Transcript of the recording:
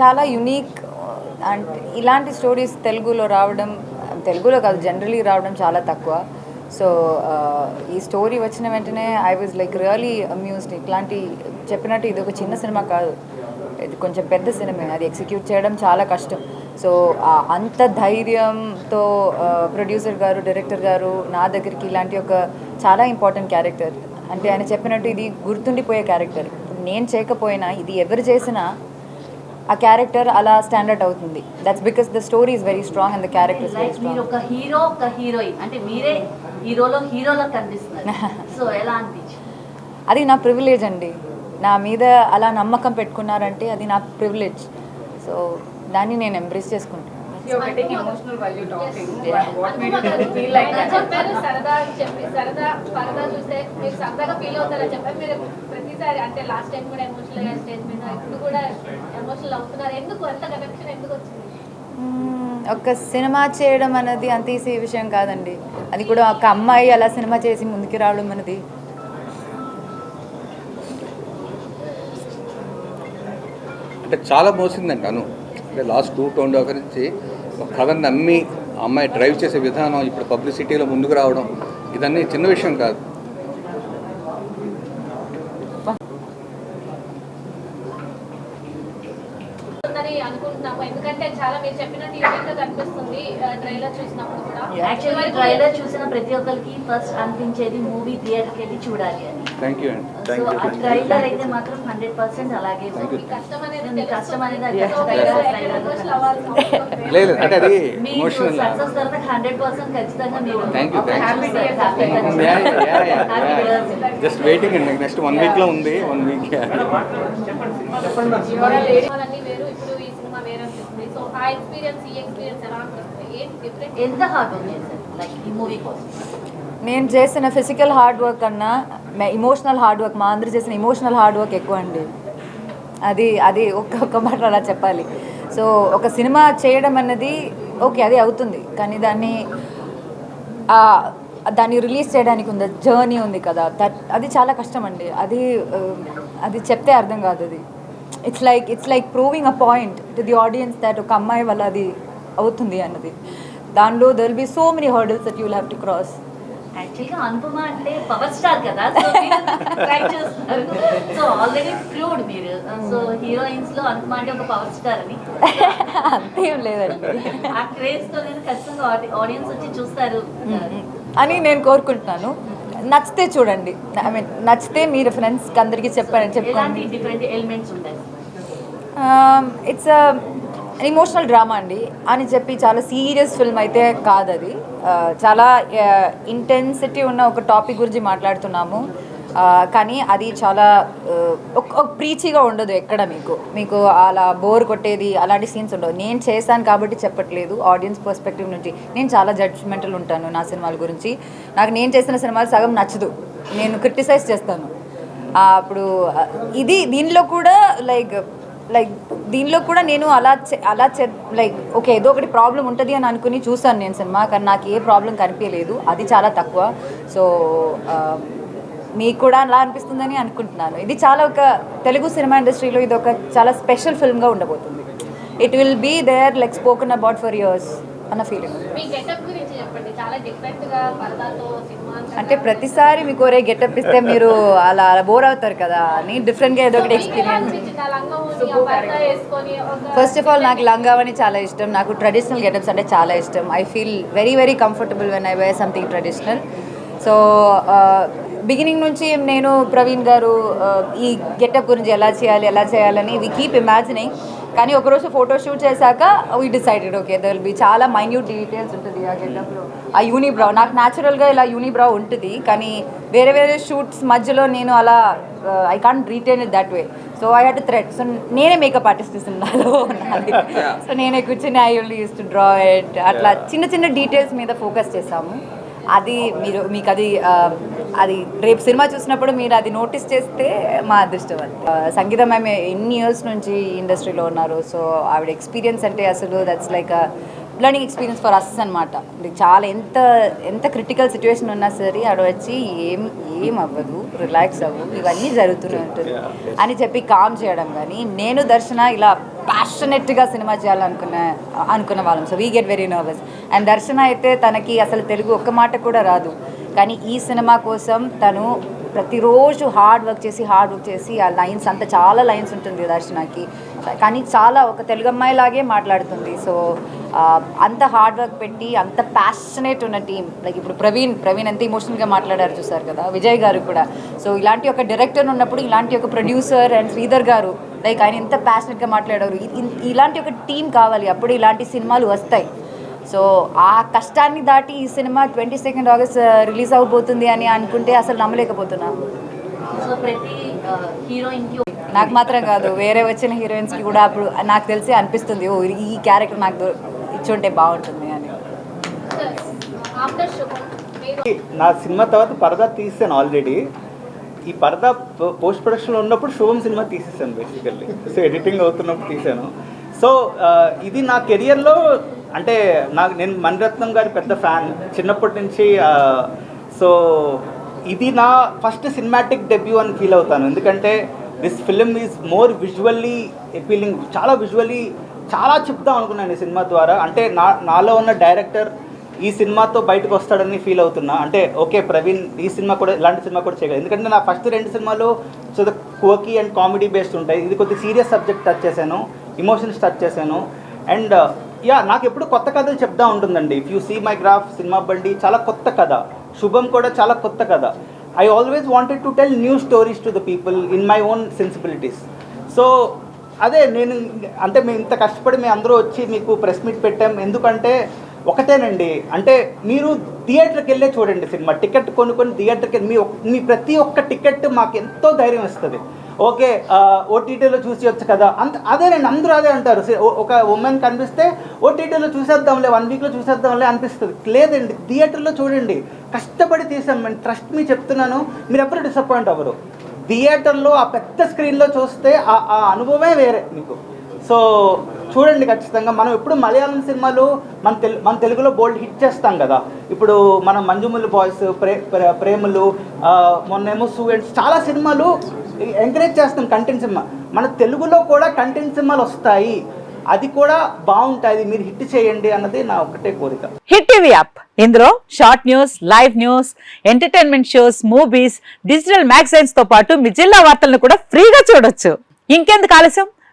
చాలా యునీక్ అంటే ఇలాంటి స్టోరీస్ తెలుగులో రావడం తెలుగులో కాదు జనరలీ రావడం చాలా తక్కువ. సో ఈ స్టోరీ వచ్చిన వెంటనే I was like really amused ఇట్లాంటి చెప్పినట్టు ఇది ఒక చిన్న సినిమా కాదు. ఇది కొంచెం పెద్ద సినిమా. అది ఎగ్జిక్యూట్ చేయడం చాలా కష్టం. సో అంత ధైర్యంతో ప్రొడ్యూసర్ గారు డైరెక్టర్ గారు నా దగ్గరికి ఇలాంటి ఒక చాలా ఇంపార్టెంట్ క్యారెక్టర్ అంటే ఆయన చెప్పినట్టు ఇది గుర్తుండిపోయే క్యారెక్టర్ నేను చేయకపోయినా ఇది ఎవరు చేసినా ఆ క్యారెక్టర్ అలా స్టాండర్డ్ అవుతుంది. That's because the story is very strong and the character is very strong ఒక హీరో ఒక హీరోయిన్ అంటే మీరే హీరోలో హీరోలో కనిపిస్తున్నారు. సో ఎలా అనిపించింది? అది నా ప్రివిలేజ్ అండి. నా మీద అలా నమ్మకం పెట్టుకున్నారంటే అది నా ప్రివిలేజ్ సో దాన్ని నేను ఎంబ్రేస్ చేసుకుంటాను You're getting emotional while you're talking. Yeah. What made you feel like that? చెప్పారు సరదా అని చెప్పి సరదా పరదా చూస్తే మీరు సరదాగా ఫీల్ అవుతారని చెప్పారు. మీరు ప్రతిసారి అంటే లాస్ట్ టైం కూడా ఎమోషనల్గా స్టేజ్ మీద ఇప్పుడు కూడా ఎమోషనల్ అవుతున్నారు. ఎందుకు? అంత కనెక్షన్ ఎందుకు వచ్చింది? మ్మ్, ఒక సినిమా చేయడం అనేది అంత ఈజీ విషయం కాదండి. అది కూడా ఒక అమ్మాయి అలా సినిమా చేసి ముందుకు రావడం అనేది అంటే చాలా మోసిందండి అను అంటే last two two and half నుంచి ఒక కథను నమ్మి అమ్మాయి డ్రైవ్ చేసే విధానం ఇప్పుడు పబ్లిసిటీలో ముందుకు రావడం ఇదన్నీ చిన్న విషయం కాదు. యాక్చువల్లీ ట్రైలర్ చూసిన ప్రతి ఒక్కరికి ఫస్ట్ అనిపించేది మూవీ థియేటర్కి వెళ్ళి చూడాలి అని. థ్యాంక్ యూ అండి ట్రైలర్ అయితే మాత్రం హండ్రెడ్ పర్సెంట్ అలాగే కష్టం అనేది లో లేదు. అంటే అది ఎమోషనల్ సక్సెస్ తర్వాత హండ్రెడ్ పర్సెంట్ ఖచ్చితంగా మీరు. జస్ట్ వెయిటింగ్ అండి నెక్స్ట్ వన్ వీక్లో ఉంది వన్ వీక్ వాళ్ళన్నీ వేరు. ఇప్పుడు ఈ సినిమా వేరే అనిపిస్తుంది. సో ఆ ఎక్స్పీరియన్స్ ఈ ఎక్స్పీరియన్స్ ఎలా అనిపిస్తుంది ఏంటి డిఫరెంట్ ఎంత హార్డ్ వర్క్ చేశారు లైక్ ఈ మూవీ కోసం. నేను చేసిన ఫిజికల్ హార్డ్ వర్క్ కన్నా ఇమోషనల్ హార్డ్ వర్క్ మా అందరూ చేసిన ఇమోషనల్ హార్డ్ వర్క్ ఎక్కువ అండి. అది అది ఒక్కొక్క మాట అలా చెప్పాలి. సో ఒక సినిమా చేయడం అన్నది ఓకే అది అవుతుంది. కానీ దాన్ని దాన్ని రిలీజ్ చేయడానికి ఉంది జర్నీ ఉంది కదా. దట్ అది చాలా కష్టం అండి. అది అది చెప్తే అర్థం కాదు అది. It's like it's like proving a point to the audience that ఒక అమ్మాయి వల్ల అది అవుతుంది అన్నది. దానిలో there'll be so many hurdles that you'll have to cross యాక్చువల్గా అనుపమ అంటే పవర్ స్టార్ కదా సో ట్రై చేస్తున్నారు. సో ఆల్రెడీ ఫ్లూడ్ మీరు. సో హీరోయిన్స్లో అనుపమ అంటే ఒక పవర్ స్టార్ అని. అంతేం లేదండి. ఆ క్రేజ్తో నేను ఖచ్చితంగా ఆడియన్స్ వచ్చి చూస్తారు. అని నేను కోరుకుంటున్నాను. నచ్చితే చూడండి. ఐ మీన్ నచ్చితే మీరు ఫ్రెండ్స్కి అందరికీ చెప్పారని చెప్పుకోండి. డిఫరెంట్ ఎలిమెంట్స్ ఉంటాయి? ఇట్స్ ఎమోషనల్ డ్రామా అండి. అని చెప్పి చాలా సీరియస్ ఫిల్మ్ అయితే కాదు అది చాలా ఇంటెన్సిటీ ఉన్న ఒక టాపిక్ గురించి మాట్లాడుతున్నాము. కానీ అది చాలా ఒక ప్రీచిగా ఉండదు ఎక్కడ మీకు. మీకు అలా బోర్ కొట్టేది అలాంటి సీన్స్ ఉండవు. నేను చేశాను కాబట్టి చెప్పట్లేదు ఆడియన్స్ పర్స్పెక్టివ్ నుంచి. నేను చాలా జడ్జ్మెంటల్ ఉంటాను నా సినిమాల గురించి. నాకు నేను చేసిన సినిమాలు సగం నచ్చదు. నేను క్రిటిసైజ్ చేస్తాను. అప్పుడు ఇది దీనిలో కూడా లైక్ లైక్ దీనిలో కూడా నేను అలా చే- అలా లైక్ ఓకే ఏదో ఒకటి ప్రాబ్లం ఉంటుంది అని అనుకుని చూసాను నేను సినిమా కానీ నాకు ఏ ప్రాబ్లం కనిపించలేదు. అది చాలా తక్కువ. సో um, మీకు కూడా అలా అనిపిస్తుందని అనుకుంటున్నాను. ఇది చాలా ఒక తెలుగు సినిమా ఇండస్ట్రీలో ఇది ఒక చాలా స్పెషల్ ఫిల్మ్గా ఉండబోతుంది. It will be there like spoken about for years అన్న ఫీలింగ్ అంటే ప్రతిసారి మీకు ఒరే గెటప్ ఇస్తే మీరు అలా బోర్ అవుతారు కదా. అని డిఫరెంట్గా ఏదో ఒకటి ఎక్స్పీరియన్స్ ఫస్ట్ ఆఫ్ ఆల్ నాకు లంగావని చాలా ఇష్టం. నాకు ట్రెడిషనల్ గెటప్స్ అంటే చాలా ఇష్టం. I feel very very comfortable when I wear something traditional so beginning నుంచి నేను ప్రవీణ్ గారు uh, ఈ గెటప్ గురించి ఎలా చేయాలి ఎలా చేయాలని వి కీప్ ఇమాజినింగ్ కానీ ఒకరోజు ఫోటో షూట్ చేశాక we decided okay there'll be చాలా మైన్యూట్ డీటెయిల్స్ ఉంటుంది ఆ గెటప్లో ఆ యూనిబ్రావ్ నాకు న్యాచురల్గా ఇలా యూనిబ్రావ్ ఉంటుంది కానీ వేరే వేరే షూట్స్ మధ్యలో నేను అలా I can't retain it that way so I had thread so నేనే మేకప్ ఆర్టిస్ట్ ఇస్తున్నాను నాది సో నేనే కూర్చొని I use to draw it అట్లా చిన్న చిన్న డీటెయిల్స్ మీద ఫోకస్ చేసాము అది మీరు మీకు అది అది రేపు సినిమా చూసినప్పుడు మీరు అది నోటీస్ చేస్తే మా అదృష్టం అది. సంగీతం ఆమె ఎన్ని ఇయర్స్ నుంచి ఇండస్ట్రీలో ఉన్నారు? సో ఆవిడ ఎక్స్పీరియన్స్ అంటే అసలు that's like learning experience for us అనమాట చాలా ఎంత ఎంత క్రిటికల్ సిచ్యువేషన్ ఉన్నా సరే ఆడ వచ్చి ఏం ఏం అవ్వదు రిలాక్స్ అవ్వు ఇవన్నీ జరుగుతూనే ఉంటుంది. అని చెప్పి కామ్ చేయడం కానీ నేను దర్శన ఇలా ప్యాషనెట్గా సినిమా చేయాలనుకున్న అనుకున్న వాళ్ళం. So we get very nervous and Darshana అయితే తనకి అసలు తెలుగు ఒక్క మాట కూడా రాదు. కానీ ఈ సినిమా కోసం తను ప్రతిరోజు హార్డ్ వర్క్ చేసి హార్డ్ వర్క్ చేసి ఆ లైన్స్ అంత చాలా లైన్స్ ఉంటుంది దర్శనకి. కానీ చాలా ఒక తెలుగు అమ్మాయిలాగే మాట్లాడుతుంది. సో అంత హార్డ్ వర్క్ పెట్టి అంత ప్యాషనేట్ ఉన్న టీం లైక్ ఇప్పుడు ప్రవీణ్ ప్రవీణ్ ఎంత ఇమోషనల్గా మాట్లాడారు చూసారు కదా విజయ్ గారు కూడా. సో ఇలాంటి ఒక డైరెక్టర్ ఉన్నప్పుడు ఇలాంటి ఒక ప్రొడ్యూసర్ అండ్ శ్రీధర్ గారు లైక్ ఆయన ఎంత ప్యాషనెట్గా మాట్లాడారు. ఇలాంటి ఒక టీం కావాలి. అప్పుడు ఇలాంటి సినిమాలు వస్తాయి. సో ఆ కష్టాన్ని దాటి ఈ cinema twenty second August release అవబోతుంది అని అనుకుంటే అసలు నమ్మలేకపోతున్నా. సో ప్రతి హీరోయిన్కి నాకు మాత్రం కాదు. వేరే వచ్చిన హీరోయిన్స్కి కూడా అప్పుడు నాకు తెలిసి అనిపిస్తుంది. ఓ ఈ క్యారెక్టర్ నాకు ఇచ్చుంటే బాగుంటుంది అని. నా సినిమా తర్వాత పరదా తీసాను ఆల్రెడీ ఈ పరదా పోస్ట్ ప్రొడక్షన్లో ఉన్నప్పుడు శుభం సినిమా తీసేసాను బేసికల్లీ సో ఎడిటింగ్ అవుతున్నప్పుడు తీసాను సో ఇది నా కెరియర్లో అంటే నాకు నేను మణిరత్నం గారి పెద్ద ఫ్యాన్ చిన్నప్పటి నుంచి సో ఇది నా ఫస్ట్ సినిమాటిక్ డెబ్యూ అని ఫీల్ అవుతాను. ఎందుకంటే this film is more visually appealing చాలా విజువల్లీ చాలా చెప్దాం అనుకున్నాను ఈ సినిమా ద్వారా. అంటే నా నాలో ఉన్న డైరెక్టర్ ఈ సినిమాతో బయటకు వస్తాడని ఫీల్ అవుతున్నా. అంటే ఓకే ప్రవీణ్ ఈ సినిమా కూడా ఇలాంటి సినిమా కూడా చేయగలరు ఎందుకంటే నా ఫస్ట్ రెండు సినిమాలు సో కోకి కోకీ అండ్ కామెడీ బేస్డ్ ఉంటాయి. ఇది కొద్దిగా సీరియస్ సబ్జెక్ట్ టచ్ చేశాను. ఇమోషన్స్ టచ్ చేశాను. అండ్ యా నాకు ఎప్పుడు కొత్త కథలు చెప్తా ఉంటుందండి. If you see my graph cinema Bandi చాలా కొత్త కథ. శుభం కూడా చాలా కొత్త కథ. I always wanted to tell new stories to the people in my own sensibilities so అదే నేను అంటే మేము ఇంత కష్టపడి మేము అందరూ వచ్చి మీకు ప్రెస్ మీట్ పెట్టాం. ఎందుకంటే ఒకటేనండి అంటే మీరు థియేటర్కి వెళ్ళే చూడండి సినిమా. టికెట్ కొనుక్కొని థియేటర్కి మీ మీ ప్రతి ఒక్క టికెట్ మాకు ఎంతో ధైర్యం ఇస్తుంది. ఓకే ఓటీటీలో చూసి వచ్చు కదా. అంత అదేనండి అందరూ అదే అంటారు. ఒక ఉమెన్ కనిపిస్తే ఓటీటీలో చూసేద్దాంలే వన్ వీక్లో చూసేద్దాంలే అనిపిస్తుంది. లేదండి థియేటర్లో చూడండి కష్టపడి తీసాం మేము ట్రస్ట్ మీ చెప్తున్నాను మీరు ఎప్పుడు డిసప్పాయింట్ అవ్వరు. థియేటర్లో ఆ పెద్ద స్క్రీన్లో చూస్తే ఆ ఆ అనుభవమే వేరే మీకు. సో చూడండి ఖచ్చితంగా. మనం ఎప్పుడు మలయాళం సినిమాలు మన తెలు మన తెలుగులో బోల్డ్ హిట్ చేస్తాం కదా. ఇప్పుడు మనం మంజుములు బాయ్స్ ప్రే ప్రేములు మొన్నేమో స్టూడెంట్స్ చాలా సినిమాలు ఎంకరేజ్ చేస్తాం కంటెంట్ సినిమా. మన తెలుగులో కూడా కంటెంట్ సినిమాలు వస్తాయి. అది కూడా బాగుంటుంది మీరు హిట్ చేయండి అన్నది నా ఒకటే కోరిక. Hit TV app. ఇందులో short news live news entertainment shows movies digital మ్యాగజైన్స్తో పాటు మీ జిల్లా వార్తలను కూడా ఫ్రీగా చూడొచ్చు. ఇంకెందుకు ఆలస్యం?